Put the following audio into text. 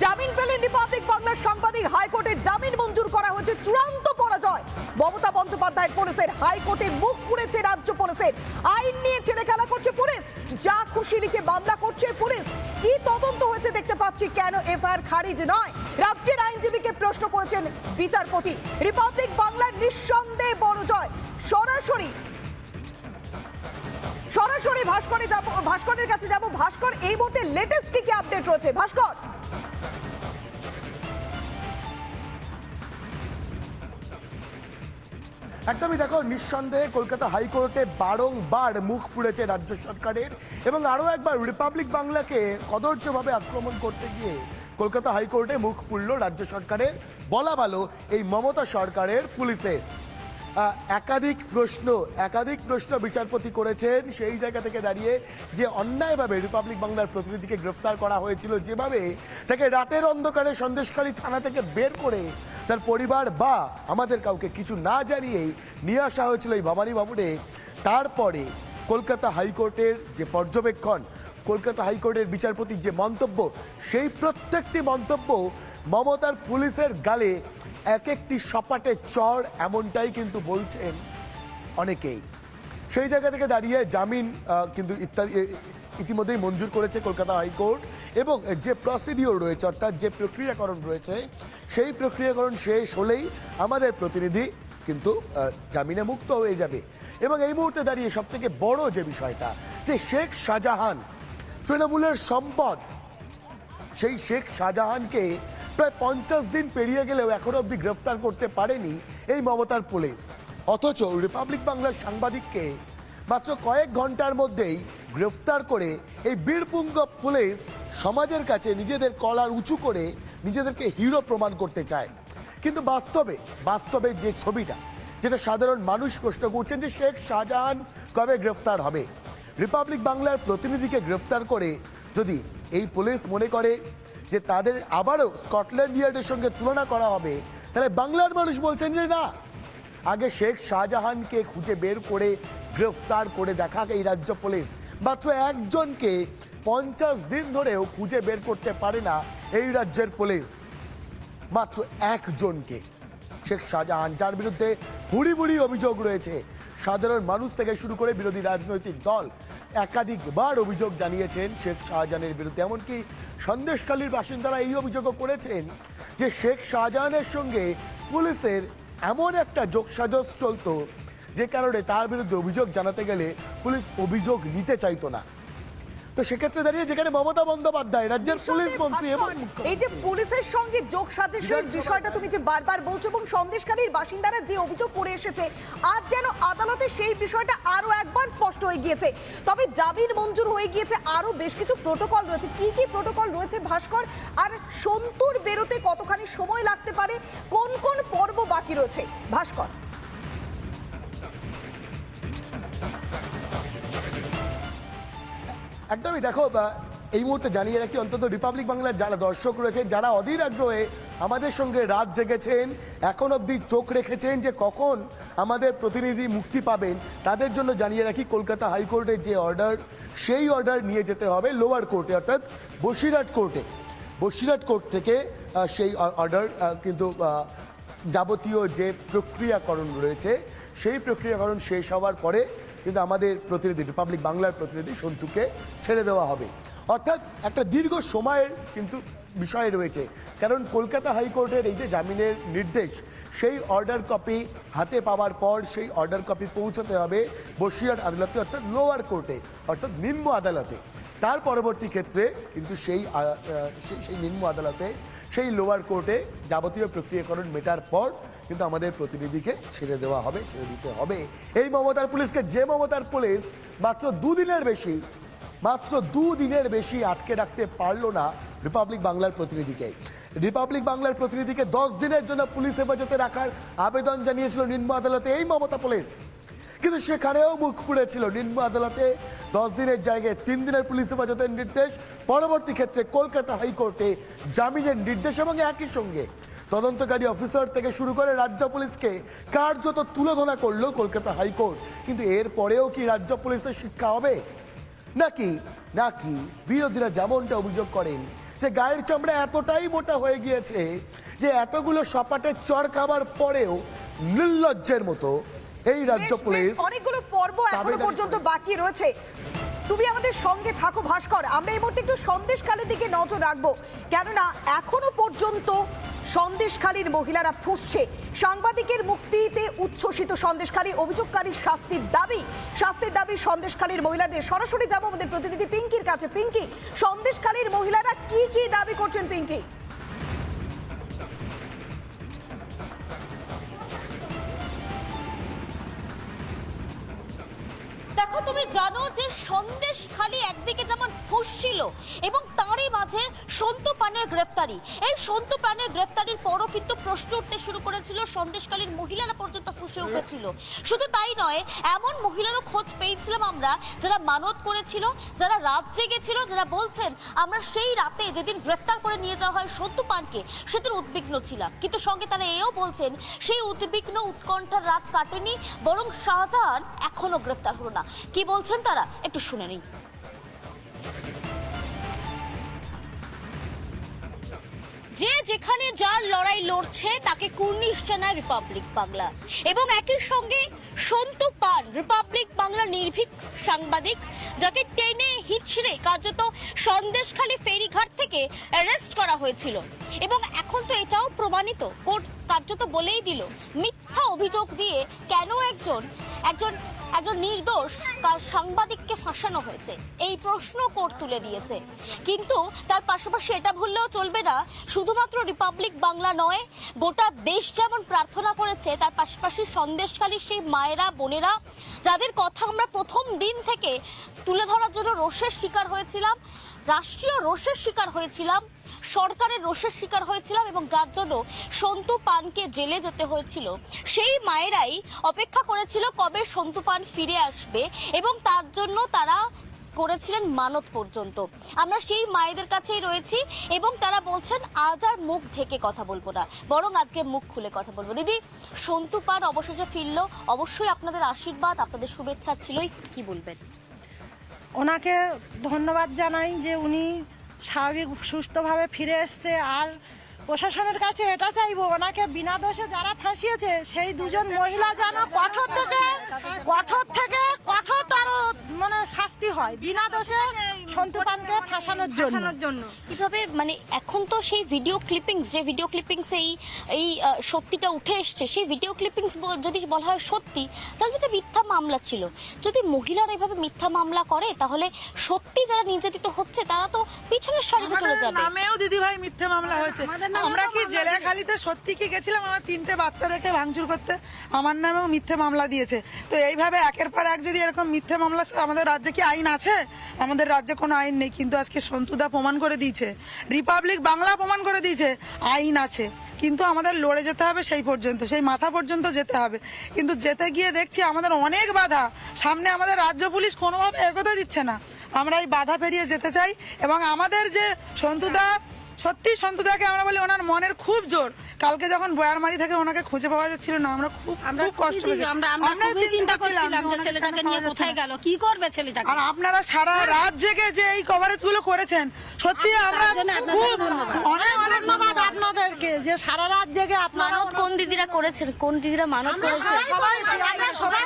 জামিন পেলেন রিপাবলিক বাংলার সাংবাদিক হাইকোর্টে জামিন মঞ্জুর করা হয়েছে চূড়ান্ত পরাজয়। মমতা বন্দ্যোপাধ্যায় পুলিশের হাইকোর্টে মুখ পুড়েছে রাজ্য পুলিশের। আইন নিয়ে ছেলে খেলা করছে পুলিশ। যা খুশি লিখে মামলা করছে পুলিশ। কি তদন্ত হয়েছে দেখতে পাচ্ছি কেন এফআইআর খারিজ নয়। রাজ্যের আইনজীবীকে প্রশ্ন করেছেন বিচারপতি। রিপাবলিক বাংলার নিঃসন্দেহে বড় জয়। সরাসরি সরাসরি ভাস্করে যাব, ভাস্করের কাছে যাব। ভাস্কর, এই মুহূর্তে লেটেস্ট কি কি আপডেট রয়েছে? ভাস্কর! একদমই দেখো, নিঃসন্দেহে কলকাতা হাইকোর্টে বারংবার মুখ পুড়েছে রাজ্য সরকারের এবং আরও একবার রিপাবলিক বাংলাকে কদর্যভাবে আক্রমণ করতে গিয়ে কলকাতা হাইকোর্টে মুখ পুড়ল রাজ্য সরকারের। বলা ভালো, এই মমতা সরকারের পুলিশের। একাধিক প্রশ্ন একাধিক প্রশ্ন বিচারপতি করেছেন। সেই জায়গা থেকে দাঁড়িয়ে যে অন্যায়ভাবে রিপাবলিক বাংলার প্রতিনিধিকে গ্রেফতার করা হয়েছিল যেভাবে তাকে রাতের অন্ধকারে সন্দেশখালী থানা থেকে বের করে তার পরিবার বা আমাদের কাউকে কিছু না জানিয়েই নিয়ে আসা হয়েছিল এই ভবানী ভবনে। তারপরে কলকাতা হাইকোর্টের যে পর্যবেক্ষণ, কলকাতা হাইকোর্টের বিচারপতির যে মন্তব্য, সেই প্রত্যেকটি মন্তব্য মমতার পুলিশের গালে এক একটি সপাটে চর এমনটাই কিন্তু বলছেন অনেকেই। সেই জায়গা থেকে দাঁড়িয়ে জামিন কিন্তু ইত্যাদি ইতিমধ্যেই মঞ্জুর করেছে কলকাতা হাইকোর্ট এবং যে প্রসিডিওর রয়েছে, অর্থাৎ যে প্রক্রিয়াকরণ রয়েছে, সেই প্রক্রিয়াকরণ শেষ হলেই আমাদের প্রতিনিধি কিন্তু জামিনে মুক্ত হয়ে যাবে। এবং এই মুহূর্তে দাঁড়িয়ে সব থেকে বড় যে বিষয়টা, যে শেখ শাহজাহান তৃণমূলের সম্পদ, সেই শেখ শাহজাহানকে প্রায় পঞ্চাশ দিন পেরিয়ে গেলেও এখনও অবধি গ্রেফতার করতে পারেনি এই মমতার পুলিশ। অথচ রিপাবলিক বাংলার সাংবাদিককে মাত্র কয়েক ঘণ্টার মধ্যেই গ্রেফতার করে এই বীরপুঙ্গ পুলিশ সমাজের কাছে নিজেদের কলার উঁচু করে নিজেদেরকে হিরো প্রমাণ করতে চায়। কিন্তু বাস্তবে বাস্তবে যে ছবিটা, যেটা সাধারণ মানুষ প্রশ্ন করছেন যে শেখ শাহজাহান কবে গ্রেফতার হবে? রিপাবলিক বাংলার প্রতিনিধিকে গ্রেফতার করে যদি এই পুলিশ মনে করে যে তাদের আবারও স্কটল্যান্ড ইয়ার্ডের সঙ্গে তুলনা করা হবে, তাহলে বাংলার মানুষ বলছেন যে না। আগে শেখ শাহজাহানকে খুঁজে বের করে গ্রেফতার করে দেখা এই রাজ্য পুলিশ। মাত্র একজনকে পঞ্চাশ দিন ধরেও খুঁজে বের করতে পারে না এই রাজ্যের পুলিশ। মাত্র একজনকে। শেখ শাহজাহান, যার বিরুদ্ধে ভুড়ি ভুড়ি অভিযোগ রয়েছে। সাধারণ মানুষ থেকে শুরু করে বিরোধী রাজনৈতিক দল একাধিকবার অভিযোগ জানিয়েছেন, শেখ শাহজাহানের বিরুদ্ধে। এমনকি সন্দেশখালীর বাসিন্দারা এই অভিযোগও করেছেন যে শেখ শাহজাহানের সঙ্গে পুলিশের এমন একটা যোগসাজস চলত যে কারণে তার বিরুদ্ধে অভিযোগ জানাতে গেলে পুলিশ অভিযোগ নিতে চাইতো না। তো সেক্ষেত্রে দাঁড়িয়ে যেখানে মমতা বন্দ্যোপাধ্যায় রাজ্যের পুলিশ মন্ত্রী এবং এই যে পুলিশের সঙ্গে যোগ সাজেশের বিষয়টা তুমি যে বারবার বলছো এবং সন্দেশকারীর বাসিন্দারা যে অভিযোগ করে এসেছে আজ যেন আদালতে সেই বিষয়টা আরও একবার স্পষ্ট হয়ে গিয়েছে। তবে জামিন মঞ্জুর হয়ে গিয়েছে আরও বেশ কিছু প্রোটোকল রয়েছে। কি কি প্রোটোকল রয়েছে ভাস্কর? আর সন্তুর বেরোতে কতখানি সময় লাগতে পারে? কোন কোন পর্ব বাকি রয়েছে? ভাস্কর। একদমই, দেখো এই মুহূর্তে জানিয়ে রাখি, অন্তত রিপাবলিক বাংলার যারা দর্শক রয়েছেন যারা অধীর আগ্রহে আমাদের সঙ্গে রাত জেগেছেন, এখন অবধি চোখ রেখেছেন যে কখন আমাদের প্রতিনিধি মুক্তি পাবেন, তাদের জন্য জানিয়ে রাখি, কলকাতা হাইকোর্টের যে অর্ডার, সেই অর্ডার নিয়ে যেতে হবে লোয়ার কোর্টে, অর্থাৎ বসিরহাট কোর্টে। বসিরহাট কোর্ট থেকে সেই অর্ডার কিন্তু যাবতীয় যে প্রক্রিয়াকরণ রয়েছে, সেই প্রক্রিয়াকরণ শেষ হওয়ার পরে কিন্তু আমাদের প্রতিনিধি রিপাবলিক বাংলার প্রতিনিধি সন্তুকে ছেড়ে দেওয়া হবে। অর্থাৎ একটা দীর্ঘ সময়ের কিন্তু বিষয় রয়েছে। কারণ কলকাতা হাইকোর্টের এই যে জামিনের নির্দেশ, সেই অর্ডার কপি হাতে পাওয়ার পর সেই অর্ডার কপি পৌঁছতে হবে বসিরহাট আদালতে, অর্থাৎ লোয়ার কোর্টে অর্থাৎ নিম্ন আদালতে। তার পরবর্তী ক্ষেত্রে কিন্তু সেই সেই নিম্ন আদালতে সেই লোয়ার কোর্টে যাবতীয় প্রক্রিয়াকরণ মেটার পর কিন্তু আমাদের প্রতিনিধিকে ছেড়ে দেওয়া হবে, ছেড়ে দিতে হবে। এই মমতার পুলিশকে যে মমতার পুলিশ মাত্র দুদিনের বেশি, মাত্র দুদিনের বেশি আটকে রাখতে পারল না রিপাবলিক বাংলার প্রতিনিধিকে। রিপাবলিক বাংলার প্রতিনিধিকে দশ দিনের জন্য পুলিশ হেফাজতে রাখার আবেদন জানিয়েছিল নিম্ন আদালতে এই মমতা পুলিশ। কিন্তু সেখানেও মুখ পুড়েছিল নিম্ন আদালতে। দশ দিনের জায়গায় তিন দিনের পুলিশ হেফাজতের নির্দেশ। পরবর্তী ক্ষেত্রে কলকাতা হাইকোর্টে জামিনের নির্দেশ এবং একই সঙ্গে। তদন্তকারী অফিসার থেকে শুরু করে রাজ্য পুলিশকে কার্যত তুলোধনা করল কলকাতা হাইকোর্ট। কিন্তু এর পরেও কি রাজ্য পুলিশের শিক্ষা হবে? নাকি নাকি বিরোধীরা যেমনটা অভিযোগ করেন যে গায়ের চামড়া এতটাই মোটা হয়ে গিয়েছে যে এতগুলো সপাটের চর খাবার পরেও নির্লজ্জের মতো এই রাজ্য পুলিশ অনেকগুলো পর্ব এখনও পর্যন্ত বাকি রয়েছে। তুমি আমাদের সঙ্গে থাকো ভাস্কর। আমরা এই মুহূর্তে একটু সন্দেশখালের দিকে নজর রাখব। কেননা এখনও পর্যন্ত সন্দেশখালীর মহিলারা ফুসছে। সাংবাদিকের মুক্তিতে উচ্ছ্বসিত সন্দেশখালী অভিযোগকারীর শাস্তির দাবি। শাস্তির দাবি সন্দেশখালীর মহিলাদের। সরাসরি যাব আমাদের প্রতিনিধি পিঙ্কির কাছে। পিঙ্কি সন্দেশখালীর মহিলারা কি কি দাবি করছেন পিঙ্কি? তুমি জানো যে সন্দেশ খালি একদিকে যেমন ফুসছিল এবং তারই মাঝে সন্তু পানের গ্রেফতারি। এই সন্তু পানের গ্রেফতারির পরও কিন্তু প্রশ্ন উঠতে শুরু করেছিল, সন্দেশকালীন মহিলারা পর্যন্ত ফুসে উঠেছিল। শুধু তাই নয়, এমন মহিলারও খোঁজ পেয়েছিলাম আমরা, যারা মানত করেছিল, যারা রাত জেগেছিল যারা বলছেন, আমরা সেই রাতে যেদিন গ্রেফতার করে নিয়ে যাওয়া হয় সন্তু পানকে, সেদিন উদ্বিগ্ন ছিলাম। কিন্তু সঙ্গে তারা এও বলছেন, সেই উদ্বিগ্ন উৎকণ্ঠার রাত কাটেনি, বরং শাহজাহান এখনও গ্রেফতার হলো না। কি বলছেন তারা? একটু শুনে নিই। যে যেখানে যার লড়াই লড়ছে, তাকে কুর্নিশ জানায় রিপাবলিক বাংলা। এবং একই সঙ্গে সন্তু পান রিপাবলিক বাংলা নির্ভীক সাংবাদিক, যাকে টেনে হিচড়ে কার্যত সন্দেশখালী ফেরিঘাট থেকে অ্যারেস্ট করা হয়েছিল। এবং এখন তো এটাও প্রমাণিত, কোর্ট কার্যত বলেই দিল, মিথ্যা অভিযোগ দিয়ে কেন একজন একজন একজন নির্দোষ কার সাংবাদিককে ফাঁসানো হয়েছে। এই প্রশ্ন কোর্ট তুলে দিয়েছে। কিন্তু তার পাশাপাশি এটা ভুললেও চলবে না, শুধুমাত্র রিপাবলিক বাংলা নয়, গোটা দেশ যেমন প্রার্থনা করেছে, তার পাশাপাশি সন্দেশকালী সেই মায়েরা, বোনেরা, যাদের কথা আমরা প্রথম দিন থেকে তুলে ধরার জন্য রোষের শিকার হয়েছিলাম, রাষ্ট্রীয় রোষের শিকার হয়েছিলাম সরকারের রোষের শিকার হয়েছিলাম এবং যার জন্য সন্তু পানকে জেলে যেতে হয়েছিল। সেই মায়েরাই অপেক্ষা করেছিল কবে সন্তু পান ফিরে আসবে এবং তার জন্য তারা করেছিলেন মানত পর্যন্ত। আমরা সেই মায়েদের কাছেই রয়েছি এবং তারা বলছেন, আজ আর মুখ ঢেকে কথা বলব না, বরং আজকে মুখ খুলে কথা বলব। দিদি, সন্তু পান অবশেষে ফিরলো। অবশ্যই আপনাদের আশীর্বাদ, আপনাদের শুভেচ্ছা ছিলই, কি বলবেন? ওনাকে ধন্যবাদ জানাই যে উনি স্বাভাবিক সুস্থভাবে ফিরে এসছে আর প্রশাসনের কাছে এটা চাইব, ওনাকে বিনা দোষে যারা ফাঁসিয়েছে, সেই দুজন মহিলা যেন কঠোর থেকে কঠোর থেকে কঠোরতর মানে শাস্তি হয়? বিনা দোষে সন্তু পানকে ফাঁসানোর জন্য। কীভাবে মানে এখন তো সেই ভিডিও ক্লিপিংস যে ভিডিও ক্লিপিংস এই এই সত্যিটা উঠে এসছে সেই ভিডিও ক্লিপিংস যদি বলা হয় সত্যি তাহলে সেটা মিথ্যা মামলা ছিল। যদি মহিলারা এভাবে মিথ্যা মামলা করে তাহলে সত্যি যারা নির্যাতিত হচ্ছে তারা তো পিছনের সারিতে চলে আমাদের যাবে। নামেও দিদি ভাই মিথ্যে মামলা হয়েছে। আমরা কি জেলেখালিতে সত্যি কি গেছিলাম? আমার তিনটে বাচ্চা রেখে ভাঙচুর করতে আমার নামেও মিথ্যে মামলা দিয়েছে। তো এইভাবে একের পর এক যদি এরকম মিথ্যে মামলা আমাদের রাজ্যে কি আইন আছে? আমাদের রাজ্যে কোনো আইন নেই, কিন্তু আজকে সন্তুদা প্রমাণ করে দিয়েছে। রিপাবলিক বাংলা প্রমাণ করে দিয়েছে, আইন আছে। কিন্তু আমাদের লড়ে যেতে হবে সেই পর্যন্ত, সেই মাথা পর্যন্ত যেতে হবে। কিন্তু যেতে গিয়ে দেখছি আমাদের অনেক বাধা। সামনে আমাদের রাজ্য পুলিশ কোনোভাবে এগোতে দিচ্ছে না। আমরা এই বাধা পেরিয়ে যেতে চাই এবং আমাদের যে সন্তুদা সত্যি সন্তুদাকে আমরা বলি ওনার মনের খুব জোর। কালকে যখন বয়ারমারি থেকে ওনাকে খুঁজে পাওয়া যাচ্ছিল না আমরা খুব খুব কষ্ট পেয়েছি। আমরা আমরা চিন্তা করছিলাম যে ছেলেটাকে নিয়ে কোথায় গেল কি করবে ছেলেটাকে? আর আপনারা সারা রাত জেগে যে এই কভারেজগুলো করেছেন সত্যি আমরা খুব অনেক অনেক ধন্যবাদ আপনাদেরকে যে সারা রাত জেগে আপনারা কোন দিদিরা করেছেন কোন দিদিরা মানত করেছেন সবাই আমরা সবাই